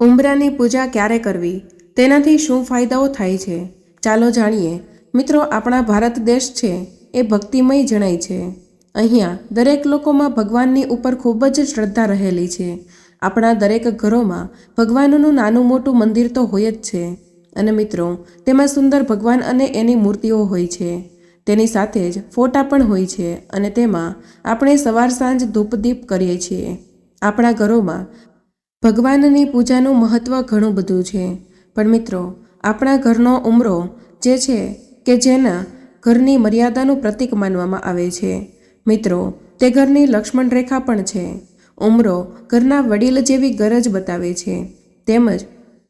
ઉંબરાની પૂજા ક્યારે કરવી? તેનાથી શું ફાયદાઓ થાય છે? ચાલો જાણીએ. મિત્રો, આપણા ભારત દેશ છે એ ભક્તિમય જણાય છે. અહીંયા દરેક લોકોમાં ભગવાનની ઉપર ખૂબ જ શ્રદ્ધા રહેલી છે. આપણા દરેક ઘરોમાં ભગવાનનું નાનું મોટું મંદિર તો હોય જ છે. અને મિત્રો, તેમાં સુંદર ભગવાન અને એની મૂર્તિઓ હોય છે. તેની સાથે જ ફોટા પણ હોય છે અને તેમાં આપણે સવાર સાંજ ધૂપદીપ કરીએ છીએ. આપણા ઘરોમાં ભગવાનની પૂજાનું મહત્ત્વ ઘણું બધું છે. પણ મિત્રો, આપણા ઘરનો ઉમરો જે છે કે જેના ઘરની મર્યાદાનું પ્રતીક માનવામાં આવે છે. મિત્રો, તે ઘરની લક્ષ્મણ રેખા પણ છે. ઉમરો ઘરના વડીલ જેવી ગરજ બતાવે છે. તેમજ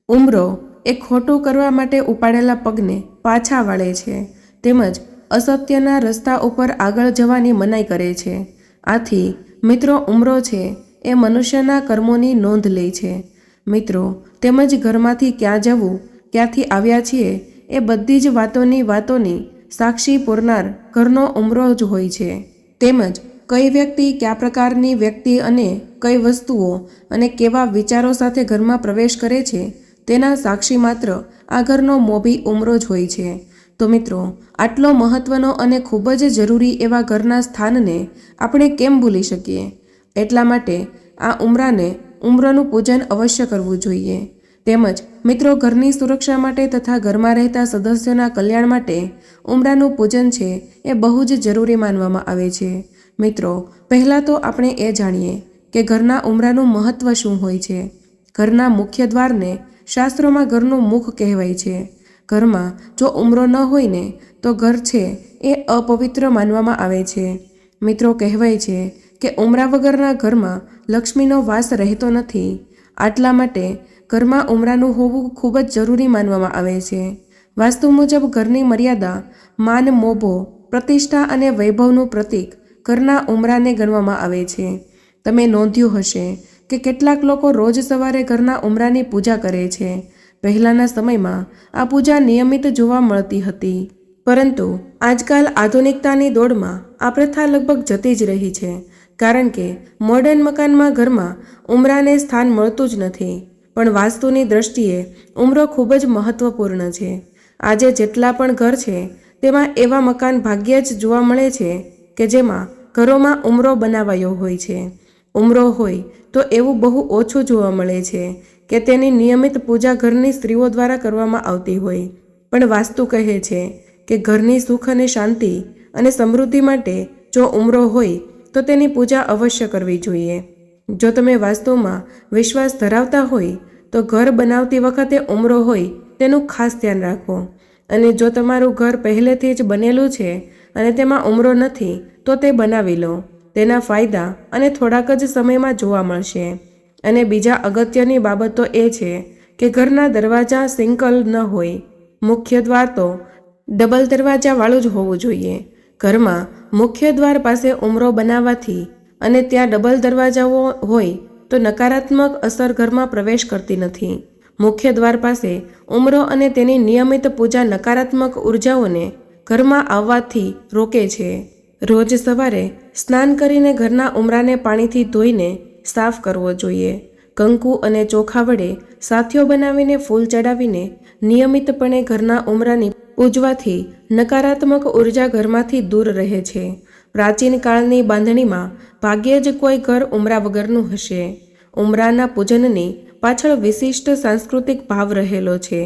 ઉમરો એ ખોટું કરવા માટે ઉપાડેલા પગને પાછા વાળે છે. તેમજ અસત્યના રસ્તા ઉપર આગળ જવાની મનાઈ કરે છે. આથી મિત્રો, ઉમરો છે એ મનુષ્યના કર્મોની નોંધ લે છે. મિત્રો, તેમજ ઘરમાંથી ક્યાં જવું, ક્યાંથી આવ્યા છીએ, એ બધી જ વાતોની વાતોની સાક્ષી પૂરનાર ઘરનો ઉમરો જ હોય છે. તેમજ કઈ વ્યક્તિ કયા પ્રકારની વ્યક્તિ અને કઈ વસ્તુઓ અને કેવા વિચારો સાથે ઘરમાં પ્રવેશ કરે છે, તેના સાક્ષી માત્ર આ ઘરનો મોભી ઉમરો જ હોય છે. તો મિત્રો, આટલો મહત્વનો અને ખૂબ જ જરૂરી એવા ઘરના સ્થાનને આપણે કેમ ભૂલી શકીએ? એટલા માટે આ ઉમરાને ઉમરાનું પૂજન અવશ્ય કરવું જોઈએ. તેમજ મિત્રો ઘરની સુરક્ષા માટે તથા ઘરમાં રહેતા સદસ્યોના કલ્યાણ માટે ઉમરાનું પૂજન છે એ બહુ જ જરૂરી માનવામાં આવે છે. મિત્રો, પહેલાં તો આપણે એ જાણીએ કે ઘરના ઉમરાનું મહત્ત્વ શું હોય છે. ઘરના મુખ્ય દ્વારને શાસ્ત્રોમાં ઘરનું મુખ કહેવાય છે. ઘરમાં જો ઉમરો ન હોય ને, તો ઘર છે એ અપવિત્ર માનવામાં આવે છે. મિત્રો કહેવાય છે કે ઉમરા વગરના ઘરમાં લક્ષ્મીનો વાસ રહેતો નથી. આટલા માટે ઘરમાં ઉમરાનું હોવું ખૂબ જ જરૂરી માનવામાં આવે છે. વાસ્તુ મુજબ ઘરની મર્યાદા, માન, મોભો, પ્રતિષ્ઠા અને વૈભવનું પ્રતીક ઘરના ઉમરાને ગણવામાં આવે છે. તમે નોંધ્યું હશે કે કેટલાક લોકો રોજ સવારે ઘરના ઉમરાની પૂજા કરે છે. પહેલાંના સમયમાં આ પૂજા નિયમિત જોવા મળતી હતી. પરંતુ આજકાલ આધુનિકતાની દોડમાં આ પ્રથા લગભગ જતી જ રહી છે. કારણ કે મોડર્ન મકાનમાં ઘરમાં ઉમરાને સ્થાન મળતું જ નથી. પણ વાસ્તુની દ્રષ્ટિએ ઉમરો ખૂબ જ મહત્વપૂર્ણ છે. આજે જેટલા પણ ઘર છે, તેમાં એવા મકાન ભાગ્યે જ જોવા મળે છે કે જેમાં ઘરોમાં ઉમરો બનાવાયો હોય છે. ઉમરો હોય તો એવું બહુ ઓછું જોવા મળે છે કે તેની નિયમિત પૂજા ઘરની સ્ત્રીઓ દ્વારા કરવામાં આવતી હોય. પણ વાસ્તુ કહે છે કે ઘરની સુખ અને શાંતિ અને સમૃદ્ધિ માટે જો ઉમરો હોય તો તેની પૂજા અવશ્ય કરવી જોઈએ. જો તમે વાસ્તુમાં વિશ્વાસ ધરાવતા હોય, તો ઘર બનાવતી વખતે ઉમરો હોય, તેનું ખાસ ધ્યાન રાખો. અને જો તમારું ઘર પહેલેથી જ બનેલું છે અને તેમાં ઉમરો નથી, તો તે બનાવી લો. તેના ફાયદા અને થોડાક જ સમયમાં જોવા મળશે. અને બીજા અગત્યની બાબત તો એ છે કે ઘરના દરવાજા સિંકલ ન હોય. મુખ્ય દ્વાર તો ડબલ દરવાજાવાળું જ હોવું જોઈએ. ઘરમાં મુખ્ય દ્વાર પાસે ઉમરો બનાવવાથી અને ત્યાં ડબલ દરવાજાઓ હોય તો નકારાત્મક અસર ઘરમાં પ્રવેશ કરતી નથી. મુખ્ય દ્વાર પાસે ઉમરો અને તેની નિયમિત પૂજા નકારાત્મક ઉર્જાઓને ઘરમાં આવવાથી રોકે છે. રોજ સવારે સ્નાન કરીને ઘરના ઉમરાને પાણીથી ધોઈને સાફ કરવો જોઈએ. કંકુ અને ચોખા વડે સાથીઓ બનાવીને ફૂલ ચડાવીને નિયમિતપણે ઘરના ઉમરાની પૂજવાથી નકારાત્મક ઊર્જા ઘરમાંથી દૂર રહે છે. પ્રાચીન કાળની બાંધણીમાં ભાગ્યે જ કોઈ ઘર ઉમરા વગરનું હશે. ઉમરાના પૂજનની પાછળ વિશિષ્ટ સાંસ્કૃતિક ભાવ રહેલો છે.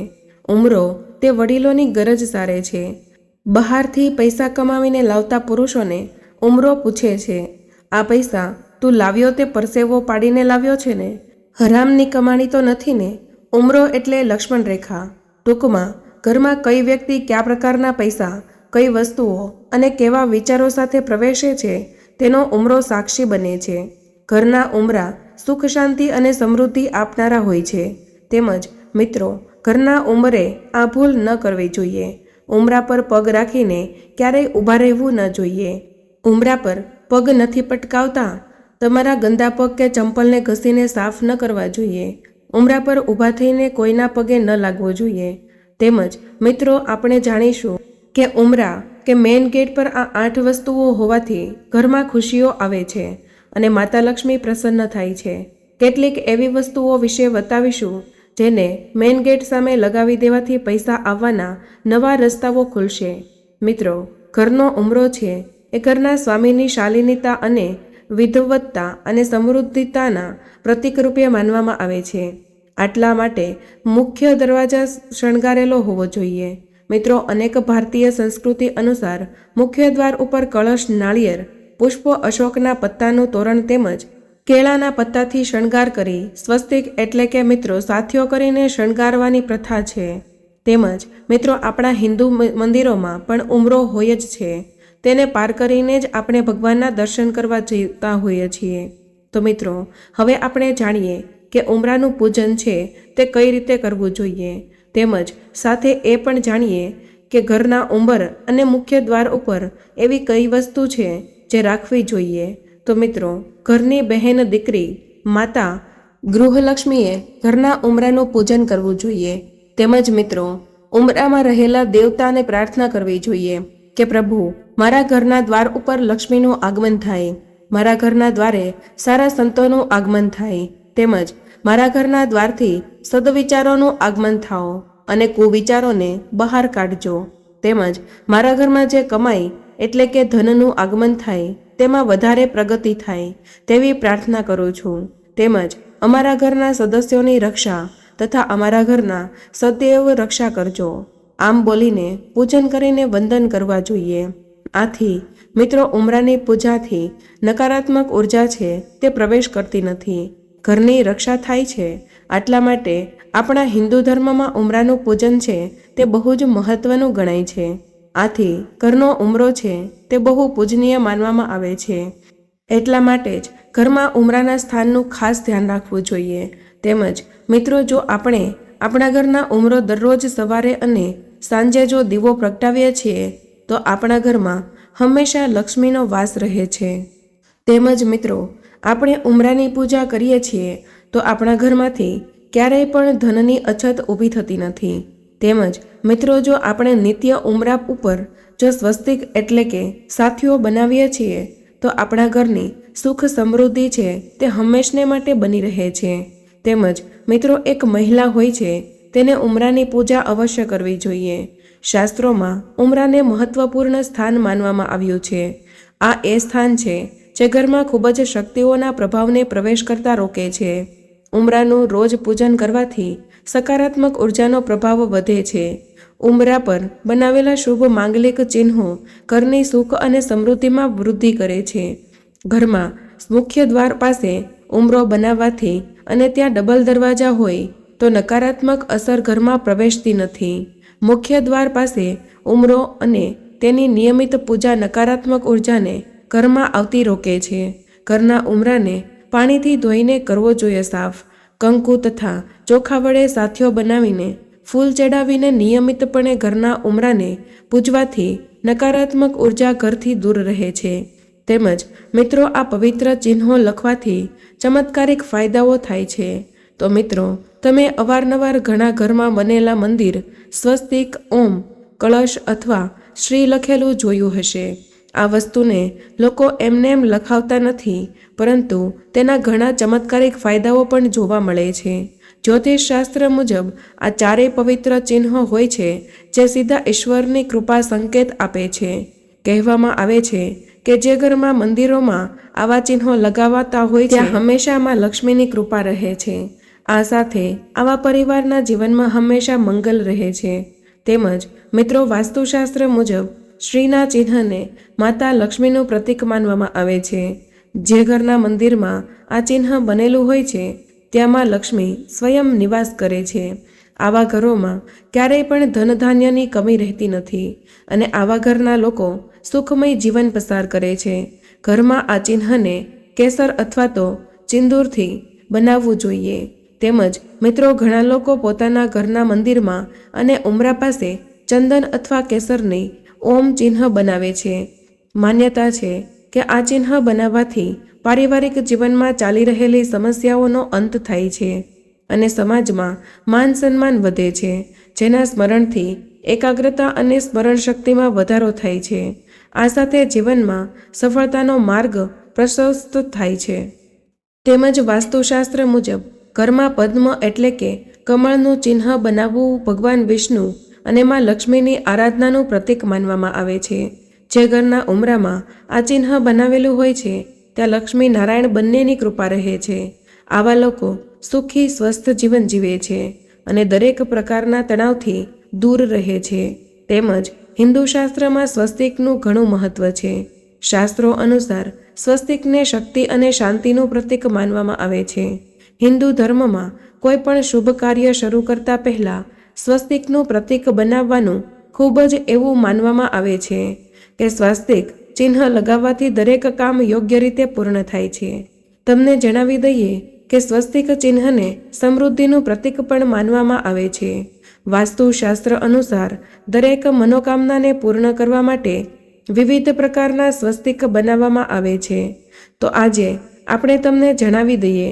ઉમરો તે વડીલોની ગરજ સારે છે. બહારથી પૈસા કમાવીને લાવતા પુરુષોને ઉમરો પૂછે છે, આ પૈસા તું લાવ્યો તે પરસેવો પાડીને લાવ્યો છે ને? હરામની કમાણી તો નથી ને? ઉમરો એટલે લક્ષ્મણ રેખા. ટૂંકમાં ઘરમાં કઈ વ્યક્તિ કયા પ્રકારના પૈસા, કઈ વસ્તુઓ અને કેવા વિચારો સાથે પ્રવેશે છે, તેનો ઉમરો સાક્ષી બને છે. ઘરના ઉમરા સુખ, શાંતિ અને સમૃદ્ધિ આપનારા હોય છે. તેમજ મિત્રો, ઘરના ઉંમરે આ ભૂલ ન કરવી જોઈએ. ઉમરા પર પગ રાખીને ક્યારેય ઊભા રહેવું ન જોઈએ. ઉમરા પર પગ નથી પટકાવતા. તમારા ગંદા પગ કે ચંપલને ઘસીને સાફ ન કરવા જોઈએ. ઉમરા પર ઊભા થઈને કોઈના પગે ન લાગવો જોઈએ. તેમજ, મિત્રો, આપણે જાણીશું કે ઉમરા કે મેઇન ગેટ પર આ આઠ વસ્તુઓ હોવાથી ઘરમાં ખુશીઓ આવે છે અને માતા લક્ષ્મી પ્રસન્ન થાય છે. કેટલીક એવી વસ્તુઓ વિશે બતાવીશું જેને મેઇન ગેટ સામે લગાવી દેવાથી પૈસા આવવાના નવા રસ્તાઓ ખુલશે. મિત્રો, ઘરનો ઉમરો છે એ ઘરના સ્વામીની શાલીનતા અને વિધવત્તા અને સમૃદ્ધિતાના પ્રતિકરૂપે માનવામાં આવે છે. આટલા માટે મુખ્ય દરવાજા શણગારેલો હોવો જોઈએ. મિત્રો, અનેક ભારતીય સંસ્કૃતિ અનુસાર મુખ્ય દ્વાર ઉપર કળશ, નાળિયેર, પુષ્પો, અશોકના પત્તાનું તોરણ તેમજ કેળાના પત્તાથી શણગાર કરી સ્વસ્તિક એટલે કે મિત્રો, સાથીઓ કરીને શણગારવાની પ્રથા છે. તેમજ, મિત્રો, આપણા હિન્દુ મંદિરોમાં પણ ઉમરો હોય જ છે. તેને પાર કરીને જ આપણે ભગવાનના દર્શન કરવા જતા હોઈએ છીએ. તો મિત્રો, હવે આપણે જાણીએ કે ઉમરાનું પૂજન છે તે કઈ રીતે કરવું જોઈએ? તેમજ સાથે એ પણ જાણીએ કે ઘરના ઉંબર અને મુખ્ય દ્વાર ઉપર એવી કઈ વસ્તુ છે જે રાખવી જોઈએ? તો મિત્રો, ઘરની બહેન દીકરી, માતા, ગૃહલક્ષ્મીએ ઘરના ઉમરાનું પૂજન કરવું જોઈએ. તેમજ મિત્રો, ઉમરામાં રહેલા દેવતાને પ્રાર્થના કરવી જોઈએ કે પ્રભુ, મારા ઘરના દ્વાર ઉપર લક્ષ્મીનું આગમન થાય. મારા ઘરના દ્વારે સારા સંતોનું આગમન થાય. તેમજ મારા ઘરના દ્વારથી સદવિચારોનું આગમન થાઓ અને કુવિચારોને બહાર કાઢજો. તેમજ મારા ઘરમાં જે કમાઈ એટલે કે ધનનું આગમન થાય, તેમાં વધારે પ્રગતિ થાય તેવી પ્રાર્થના કરું છું. તેમજ અમારા ઘરના સદસ્યોની રક્ષા તથા અમારા ઘરના સદૈવ રક્ષા કરજો. આમ બોલીને પૂજન કરીને વંદન કરવા જોઈએ. આથી મિત્રો ઉમરાની પૂજાથી નકારાત્મક ઊર્જા છે તે પ્રવેશ કરતી નથી. ઘરની રક્ષા થાય છે. આટલા માટે આપણા હિન્દુ ધર્મમાં ઉમરાનું પૂજન છે તે બહુ જ મહત્વનું ગણાય છે. આથી ઘરનો ઉમરો છે તે બહુ પૂજનીય માનવામાં આવે છે. એટલા માટે જ ઘરમાં ઉમરાના સ્થાનનું ખાસ ધ્યાન રાખવું જોઈએ. તેમજ મિત્રો, જો આપણે આપણા ઘરના ઉમરો દરરોજ સવારે અને સાંજે જો દીવો પ્રગટાવીએ છીએ, તો આપણા ઘરમાં હંમેશા લક્ષ્મીનો વાસ રહે છે. તેમજ મિત્રો આપણે ઉમરાની પૂજા કરીએ છીએ, તો આપણા ઘરમાંથી ક્યારેય પણ ધનની અછત ઊભી થતી નથી. તેમજ મિત્રો, જો આપણે નિત્ય ઉમરા ઉપર જો સ્વસ્તિક એટલે કે સાથીઓ બનાવીએ છીએ, તો આપણા ઘરની સુખ સમૃદ્ધિ છે તે હંમેશને માટે બની રહે છે. તેમજ મિત્રો, એક મહિલા હોય છે, તેને ઉમરાની પૂજા અવશ્ય કરવી જોઈએ. શાસ્ત્રોમાં ઉમરાને મહત્વપૂર્ણ સ્થાન માનવામાં આવ્યું છે. આ એ સ્થાન છે જે ઘરમાં ખૂબ જ શક્તિઓના પ્રભાવને પ્રવેશ કરતા રોકે છે. ઉમરાનું રોજ પૂજન કરવાથી સકારાત્મક ઉર્જાનો પ્રભાવ વધે છે. ઉમરા પર બનાવેલા શુભ માંગલિક ચિહ્નો ઘરની સુખ અને સમૃદ્ધિમાં વૃદ્ધિ કરે છે. ઘરમાં મુખ્ય દ્વાર પાસે ઉમરો બનાવવાથી અને ત્યાં ડબલ દરવાજા હોય તો નકારાત્મક અસર ઘરમાં પ્રવેશતી નથી. મુખ્ય દ્વાર પાસે ઉમરો અને તેની નિયમિત પૂજા નકારાત્મક ઉર્જાને ઘરમાં આવતી રોકે છે. ઘરના ઉમરાને પાણીથી ધોઈને કરવો જોઈએ સાફ. કંકુ તથા ચોખા વડે સાથીઓ બનાવીને ફૂલ ચડાવીને નિયમિતપણે ઘરના ઉમરાને પૂજવાથી નકારાત્મક ઊર્જા ઘરથી દૂર રહે છે. તેમજ મિત્રો આ પવિત્ર ચિહ્નો લખવાથી ચમત્કારિક ફાયદાઓ થાય છે. તો મિત્રો, તમે અવારનવાર ઘણા ઘરમાં બનેલા મંદિર, સ્વસ્તિક, ઓમ, કળશ અથવા શ્રી લખેલું જોયું હશે. આ વસ્તુને લોકો એમને એમ લખાવતા નથી, પરંતુ તેના ઘણા ચમત્કારિક ફાયદાઓ પણ જોવા મળે છે. જ્યોતિષ શાસ્ત્ર મુજબ, આ ચારેય પવિત્ર ચિહ્નો હોય છે જે સીધા ઈશ્વરની કૃપા સંકેત આપે છે. કહેવામાં આવે છે કે જે ઘરમાં મંદિરોમાં આવા ચિહ્નો લગાવાતા હોય ત્યાં હંમેશા માં લક્ષ્મીની કૃપા રહે છે. આ સાથે આવા પરિવારના જીવનમાં હંમેશા મંગલ રહે છે. તેમજ મિત્રો, વાસ્તુશાસ્ત્ર મુજબ શ્રીના ચિહ્નને માતા લક્ષ્મીનું પ્રતીક માનવામાં આવે છે. જે ઘરના મંદિરમાં આ ચિહ્ન બનેલું હોય છે, ત્યાંમાં લક્ષ્મી સ્વયં નિવાસ કરે છે. આવા ઘરોમાં ક્યારેય પણ ધનધાન્યની કમી રહેતી નથી અને આવા ઘરના લોકો સુખમય જીવન પસાર કરે છે. ઘરમાં આ ચિહ્નને કેસર અથવા તો ચિંદૂરથી બનાવવું જોઈએ. તેમજ મિત્રો ઘણા લોકો પોતાના ઘરના મંદિરમાં અને ઉમરા પાસે ચંદન અથવા કેસરની ઓમ ચિહ્ન બનાવે છે. માન્યતા છે કે આ ચિહ્ન બનાવવાથી પારિવારિક જીવનમાં ચાલી રહેલી સમસ્યાઓનો અંત થાય છે અને સમાજમાં માન સન્માન વધે છે, જેના સ્મરણથી એકાગ્રતા અને સ્મરણ શક્તિમાં વધારો થાય છે. આ સાથે જીવનમાં સફળતાનો માર્ગ પ્રશસ્ત થાય છે. તેમજ વાસ્તુશાસ્ત્ર મુજબ ઘરમાં પદ્મ એટલે કે કમળનું ચિહ્ન બનાવવું ભગવાન વિષ્ણુ અને માં લક્ષ્મીની આરાધનાનું પ્રતીક માનવામાં આવે છે. જે ઘરના ઉમરામાં આ ચિહ્ન બનાવેલું હોય છે, ત્યાં લક્ષ્મી નારાયણ બંનેની કૃપા રહે છે. આવા લોકો સુખી, સ્વસ્થ જીવન જીવે છે અને દરેક પ્રકારના તણાવથી દૂર રહે છે. તેમજ હિન્દુ શાસ્ત્રમાં સ્વસ્તિકનું ઘણું મહત્વ છે. શાસ્ત્રો અનુસાર સ્વસ્તિકને શક્તિ અને શાંતિનું પ્રતીક માનવામાં આવે છે. હિન્દુ ધર્મમાં કોઈ પણ શુભ કાર્ય શરૂ કરતા પહેલાં સ્વસ્તિકનું પ્રતીક બનાવવાનું ખૂબ જ એવું માનવામાં આવે છે કે સ્વાસ્તિક ચિહ્ન લગાવવાથી દરેક કામ યોગ્ય રીતે પૂર્ણ થાય છે. તમને જણાવી દઈએ કે સ્વસ્તિક ચિહ્નને સમૃદ્ધિનું પ્રતીક પણ માનવામાં આવે છે. વાસ્તુશાસ્ત્ર અનુસાર દરેક મનોકામનાને પૂર્ણ કરવા માટે વિવિધ પ્રકારના સ્વસ્તિક બનાવવામાં આવે છે. તો આજે આપણે તમને જણાવી દઈએ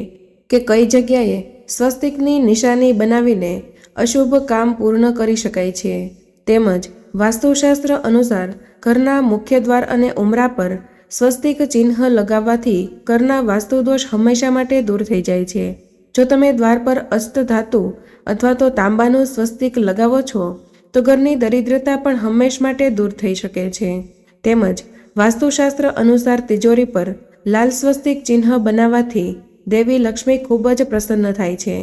કે કઈ જગ્યાએ સ્વસ્તિકની નિશાની બનાવીને અશુભ કામ પૂર્ણ કરી શકાય છે. તેમજ વાસ્તુશાસ્ત્ર અનુસાર ઘરના મુખ્ય દ્વાર અને ઉમરા પર સ્વસ્તિક ચિહ્ન લગાવવાથી ઘરના વાસ્તુદોષ હંમેશા માટે દૂર થઈ જાય છે. જો તમે દ્વાર પર અષ્ટધાતુ અથવા તો તાંબાનું સ્વસ્તિક લગાવો છો, તો ઘરની દરિદ્રતા પણ હંમેશ માટે દૂર થઈ શકે છે. તેમજ વાસ્તુશાસ્ત્ર અનુસાર તિજોરી પર લાલ સ્વસ્તિક ચિહ્ન બનાવવાથી દેવી લક્ષ્મી ખૂબ જ પ્રસન્ન થાય છે.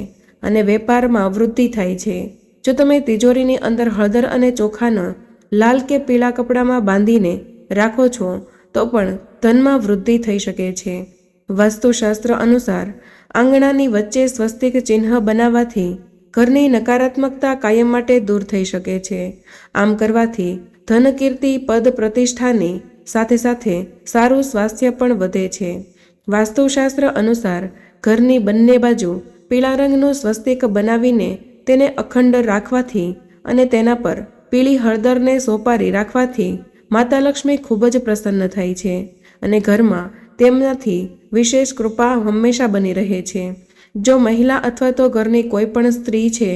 અને વેપારમાં વૃદ્ધિ થાય છે. જો તમે તિજોરીની અંદર હળદર અને ચોખાનો લાલ કે પીળા કપડામાં બાંધીને રાખો છો, તો પણ ધનમાં વૃદ્ધિ થઈ શકે છે. વાસ્તુશાસ્ત્ર અનુસાર, આંગણાની વચ્ચે સ્વસ્તિક ચિહ્ન બનાવવાથી ઘરની નકારાત્મકતા કાયમ માટે દૂર થઈ શકે છે. આમ કરવાથી ધન કીર્તિ પદ પ્રતિષ્ઠાની સાથે સાથે સારું સ્વાસ્થ્ય પણ વધે છે. વાસ્તુશાસ્ત્ર અનુસાર, ઘરની બંને બાજુ પીળા રંગનું સ્વસ્તિક બનાવીને તેને અખંડ રાખવાથી અને તેના પર પીળી હળદરને સોપારી રાખવાથી માતા લક્ષ્મી ખૂબ જ પ્રસન્ન થાય છે અને ઘરમાં તેમનાથી વિશેષ કૃપા હંમેશા બની રહે છે. જો મહિલા અથવા તો ઘરની કોઈ પણ સ્ત્રી છે,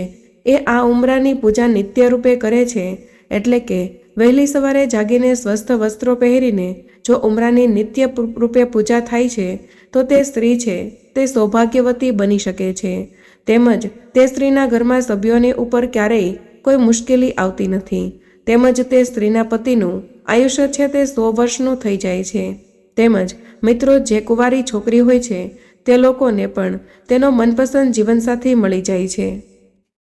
એ આ ઉમરાની પૂજા નિત્ય રૂપે કરે છે, એટલે કે વહેલી સવારે જાગીને સ્વસ્થ વસ્ત્રો પહેરીને જો ઉમરાની નિત્ય રૂપે પૂજા થાય છે, તો તે સ્ત્રી છે તે સૌભાગ્યવતી બની શકે છે. તેમજ તે સ્ત્રીના ઘરમાં સભ્યોની ઉપર ક્યારેય કોઈ મુશ્કેલી આવતી નથી. તેમજ તે સ્ત્રીના પતિનું આયુષ્ય છે તે સો વર્ષનું થઈ જાય છે. તેમજ મિત્રો જે કુંવારી છોકરી હોય છે, તે લોકોને પણ તેનો મનપસંદ જીવનસાથી મળી જાય છે.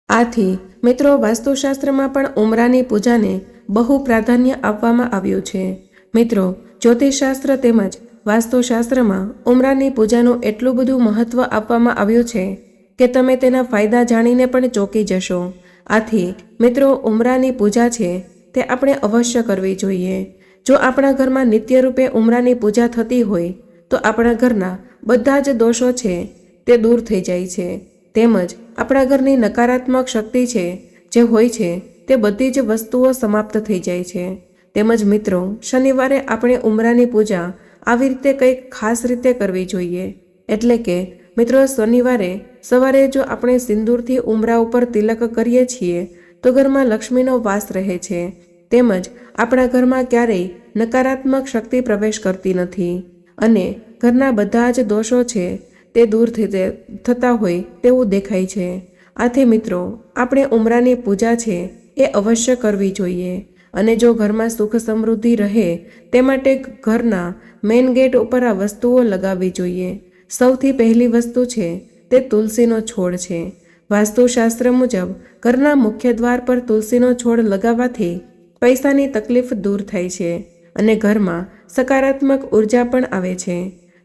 આથી મિત્રો વાસ્તુશાસ્ત્રમાં પણ ઉમરાની પૂજાને બહુ પ્રાધાન્ય આપવામાં આવ્યું છે. મિત્રો જ્યોતિષશાસ્ત્ર તેમજ વાસ્તુશાસ્ત્રમાં ઉમરાની પૂજાનું એટલું બધું મહત્ત્વ આપવામાં આવ્યું છે કે તમે તેના ફાયદા જાણીને પણ ચોંકી જશો. આથી, મિત્રો, ઉમરાની પૂજા છે તે આપણે અવશ્ય કરવી જોઈએ. જો આપણા ઘરમાં નિત્ય રૂપે ઉમરાની પૂજા થતી હોય, તો આપણા ઘરના બધા જ દોષો છે તે દૂર થઈ જાય છે. તેમજ આપણા ઘરની નકારાત્મક શક્તિ છે જે હોય છે તે બધી જ વસ્તુઓ સમાપ્ત થઈ જાય છે. તેમજ મિત્રો, શનિવારે આપણે ઉમરાની પૂજા આવી રીતે કંઈક ખાસ રીતે કરવી જોઈએ. એટલે કે, મિત્રો, શનિવારે સવારે જો આપણે સિંદૂરથી ઉમરા ઉપર તિલક કરીએ છીએ, તો ઘરમાં લક્ષ્મીનો વાસ રહે છે. તેમજ આપણા ઘરમાં ક્યારેય નકારાત્મક શક્તિ પ્રવેશ કરતી નથી. અને ઘરના બધા જ દોષો છે તે દૂર થતા હોય તેવું દેખાય છે. આથી મિત્રો, આપણે ઉમરાની પૂજા છે એ અવશ્ય કરવી જોઈએ. અને જો ઘરમાં સુખ સમૃદ્ધિ રહે, તે માટે ઘરના મેઇન ગેટ ઉપર આ વસ્તુઓ લગાવવી જોઈએ. સૌથી પહેલી વસ્તુ છે, તે તુલસીનો છોડ છે. વાસ્તુશાસ્ત્ર મુજબ, ઘરના મુખ્ય દ્વાર પર તુલસીનો છોડ લગાવવાથી પૈસાની તકલીફ દૂર થાય છે અને ઘરમાં સકારાત્મક ઊર્જા પણ આવે છે.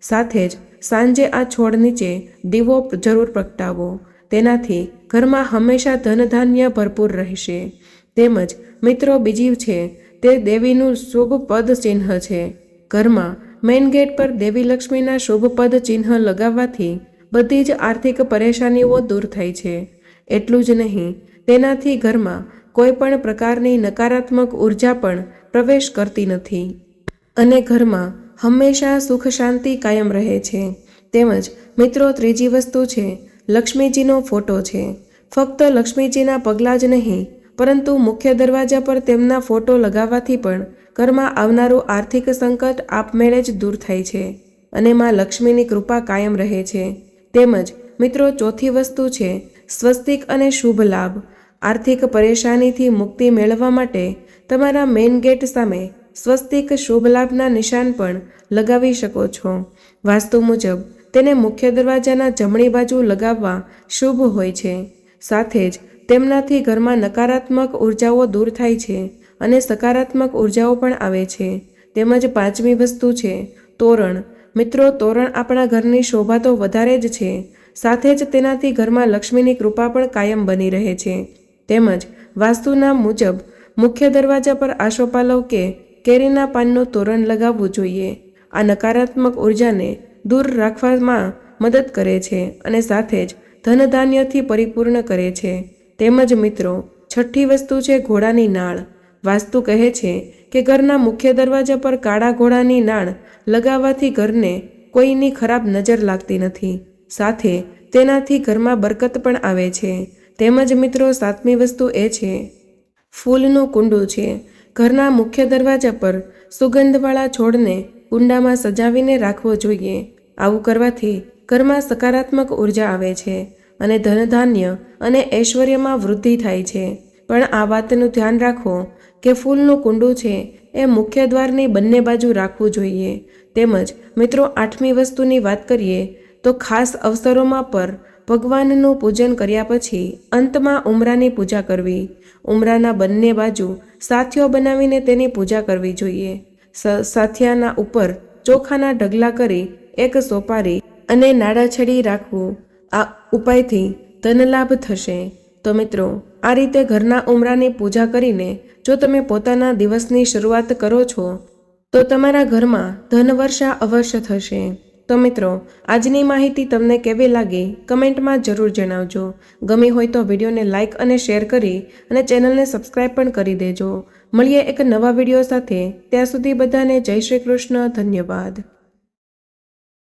સાથે જ, સાંજે આ છોડ નીચે દીવો જરૂર પ્રગટાવો. તેનાથી ઘરમાં હંમેશા ધનધાન્ય ભરપૂર રહેશે. તેમજ મિત્રો બીજી છે, તે દેવીનું શુભ પદ ચિહ્ન છે. ઘરમાં મેઇન ગેટ પર દેવી લક્ષ્મીના શુભ પદ ચિહ્ન લગાવવાથી બધી જ આર્થિક પરેશાનીઓ દૂર થાય છે. એટલું જ નહીં, તેનાથી ઘરમાં કોઈ પણ પ્રકારની નકારાત્મક ઊર્જા પણ પ્રવેશ કરતી નથી. અને ઘરમાં હંમેશા સુખ શાંતિ કાયમ રહે છે. તેમજ મિત્રો ત્રીજી વસ્તુ છે, લક્ષ્મીજીનો ફોટો છે. ફક્ત લક્ષ્મીજીના પગલાં જ નહીં પરંતુ મુખ્ય દરવાજા પર તેમના ફોટો લગાવવાથી પણ ઘરમાં આવનારું આર્થિક સંકટ આપમેળે જ દૂર થાય છે અને માં લક્ષ્મીની કૃપા કાયમ રહે છે. તેમજ મિત્રો, ચોથી વસ્તુ છે સ્વસ્તિક અને શુભ લાભ. આર્થિક પરેશાનીથી મુક્તિ મેળવવા માટે તમારા મેઇન ગેટ સામે સ્વસ્તિક શુભ લાભના નિશાન પણ લગાવી શકો છો. વાસ્તુ મુજબ, તેને મુખ્ય દરવાજાના જમણી બાજુ લગાવવા શુભ હોય છે. સાથે જ તેમનાથી ઘરમાં નકારાત્મક ઉર્જાઓ દૂર થાય છે અને સકારાત્મક ઉર્જાઓ પણ આવે છે. તેમજ પાંચમી વસ્તુ છે, તોરણ. મિત્રો, તોરણ આપણા ઘરની શોભા તો વધારે જ છે. સાથે જ તેનાથી ઘરમાં લક્ષ્મીની કૃપા પણ કાયમ બની રહે છે. તેમજ વાસ્તુના મુજબ, મુખ્ય દરવાજા પર આશોપાલવ કે કેરીના પાનનું તોરણ લગાવવું જોઈએ. આ નકારાત્મક ઉર્જાને દૂર રાખવામાં મદદ કરે છે અને સાથે જ ધનધાન્યથી પરિપૂર્ણ કરે છે. તેમજ મિત્રો, છઠ્ઠી વસ્તુ છે ઘોડાની નાળ. વાસ્તુ કહે છે કે ઘરના મુખ્ય દરવાજા પર કાળા ઘોડાની નાળ લગાવવાથી ઘરને કોઈની ખરાબ નજર લાગતી નથી. સાથે, તેનાથી ઘરમાં બરકત પણ આવે છે. તેમજ મિત્રો, સાતમી વસ્તુ એ છે, ફૂલનું કુંડું છે. ઘરના મુખ્ય દરવાજા પર સુગંધવાળા છોડને કુંડામાં સજાવીને રાખવો જોઈએ. આવું કરવાથી ઘરમાં સકારાત્મક ઊર્જા આવે છે. અને ધનધાન્ય અને ઐશ્વર્યમાં વૃદ્ધિ થાય છે. પણ આ વાતનું ધ્યાન રાખો કે ફૂલનું કુંડું છે એ મુખ્ય દ્વારની બંને બાજુ રાખવું જોઈએ. તેમજ, મિત્રો, આઠમી વસ્તુની વાત કરીએ તો ખાસ અવસરોમાં પર ભગવાનનું પૂજન કર્યા પછી અંતમાં ઉમરાની પૂજા કરવી. ઉમરાના બંને બાજુ સાથીઓ બનાવીને તેની પૂજા કરવી જોઈએ. સાથિયાના ઉપર ચોખાના ઢગલા કરી એક સોપારી અને નાડાછડી રાખવું. આ ઉપાયથી ધનલાભ થશે. તો મિત્રો, આ રીતે ઘરના ઉમરાની પૂજા કરીને જો તમે પોતાના દિવસની શરૂઆત કરો છો, તો તમારા ઘરમાં ધનવર્ષા અવશ્ય થશે. તો મિત્રો, આજની માહિતી તમને કેવી લાગી કમેન્ટમાં જરૂર જણાવજો. ગમી હોય તો વિડીયોને લાઇક અને શેર કરી અને ચેનલને સબસ્ક્રાઇબ પણ કરી દેજો. મળીએ એક નવા વીડિયો સાથે. ત્યાં સુધી બધાને જય શ્રી કૃષ્ણ, ધન્યવાદ.